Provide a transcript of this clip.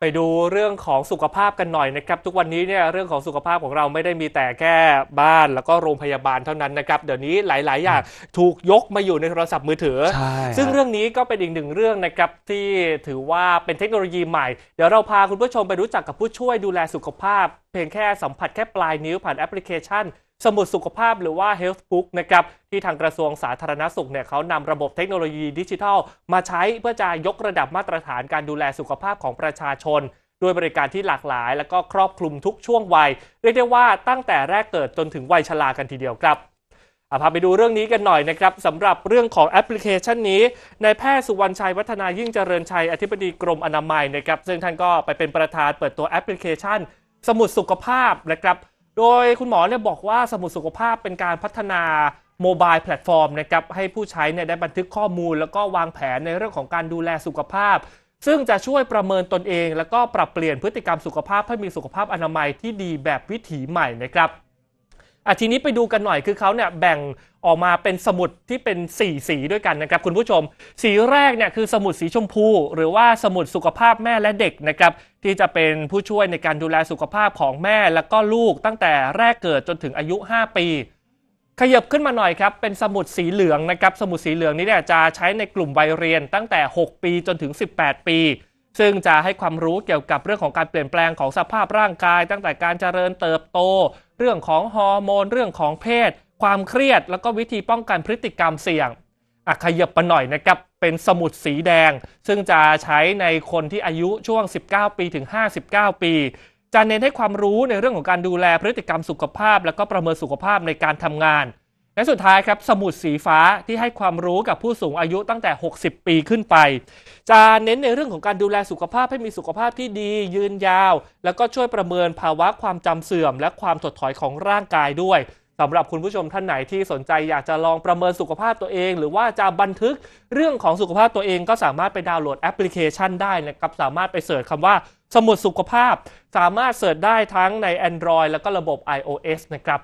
ไปดูเรื่องของสุขภาพกันหน่อยนะครับ ทุกวันนี้เนี่ยเรื่องของสุขภาพของเราไม่ได้มีแต่แค่บ้านแล้วก็โรงพยาบาลเท่านั้นนะครับ เดี๋ยวนี้หลาย ๆ อย่างถูกยกมาอยู่ในโทรศัพท์มือถือใช่ซึ่งฮะเรื่องนี้ก็เป็นอีกหนึ่งเรื่องนะครับที่ถือว่าเป็นเทคโนโลยีใหม่ เดี๋ยวเราพาคุณผู้ชมไปรู้จักกับผู้ช่วยดูแลสุขภาพ เพียงแค่สัมผัสแค่ปลายนิ้วผ่านแอปพลิเคชัน สมุดสุขภาพหรือว่า Health Book นะครับที่ทางกระทรวงสาธารณสุขเนี่ยเขานำระบบเทคโนโลยีดิจิทัล มาใช้เพื่อจะยกระดับมาตรฐานการดูแลสุขภาพของประชาชนด้วยบริการที่หลากหลาย และก็ครอบคลุมทุกช่วงวัย เรียกได้ว่าตั้งแต่แรกเกิดจนถึงวัยชรากันทีเดียวครับอะพาไปดูเรื่องนี้กันหน่อยนะครับสำหรับเรื่องของแอปพลิเคชันนี้นายแพทย์สุวรรณชัยวัฒนายิ่งเจริญชัยอธิบดีกรมอนามัยนะครับซึ่งท่านก็ไปเป็นประธานเปิดตัวแอปพลิเคชัน สมุดสุขภาพนะครับ โดยคุณหมอเนี่ยบอกว่าสมุดสุขภาพเป็นการพัฒนาโมบายแพลตฟอร์มนะครับให้ผู้ใช้เนี่ยได้บันทึกข้อมูล แล้วก็วางแผนในเรื่องของการดูแลสุขภาพ ซึ่งจะช่วยประเมินตนเอง แล้วก็ปรับเปลี่ยนพฤติกรรมสุขภาพให้มีสุขภาพอนามัยที่ดีแบบวิถีใหม่นะครับ อะทีนี้ไปดูกันหน่อยคือเขาเนี่ยแบ่งออกมาเป็นสมุดที่เป็น 4 สีด้วยกันนะครับคุณผู้ชม สีแรกเนี่ยคือสมุดสีชมพู หรือว่าสมุดสุขภาพแม่และเด็กนะครับที่จะเป็นผู้ช่วยในการดูแลสุขภาพของแม่และก็ลูกตั้งแต่แรกเกิดจนถึงอายุ 5 ปี ขยับขึ้นมาหน่อยครับเป็นสมุดสีเหลืองนะครับสมุดสีเหลืองนี้เนี่ยจะใช้ในกลุ่มวัยเรียนตั้งแต่ 6 ปีจนถึง 18 ปี ซึ่งจะให้ความรู้เกี่ยวกับเรื่องของการเปลี่ยนแปลงของสภาพร่างกาย ตั้งแต่การเจริญเติบโต เรื่องของฮอร์โมน เรื่องของเพศ ความเครียด แล้วก็วิธีป้องกันพฤติกรรมเสี่ยงอะขยับไปหน่อยนะครับเป็นสมุดสีแดง ซึ่งจะใช้ในคนที่อายุช่วง 19 ปีถึง 59 ปีจะเน้นให้ความรู้ในเรื่องของการดูแลพฤติกรรมสุขภาพ แล้วก็ประเมินสุขภาพในการทำงาน และสุดท้ายครับสมุดสีฟ้าที่ให้ความรู้กับผู้สูงอายุตั้งแต่ 60 ปีขึ้นไป จะเน้นในเรื่องของการดูแลสุขภาพให้มีสุขภาพที่ดี ยืนยาว แล้วก็ช่วยประเมินภาวะความจำเสื่อม และความถดถอยของร่างกายด้วยสำหรับคุณผู้ชมท่านไหนที่สนใจอยากจะลองประเมินสุขภาพตัวเอง หรือว่าจะบันทึกเรื่องของสุขภาพตัวเอง ก็สามารถไปดาวน์โหลดแอปพลิเคชันได้นะครับสามารถไปเสิร์ชคำว่าสมุดสุขภาพ สามารถเสิร์ชได้ทั้งใน Android แล้วก็ระบบ iOS นะครับ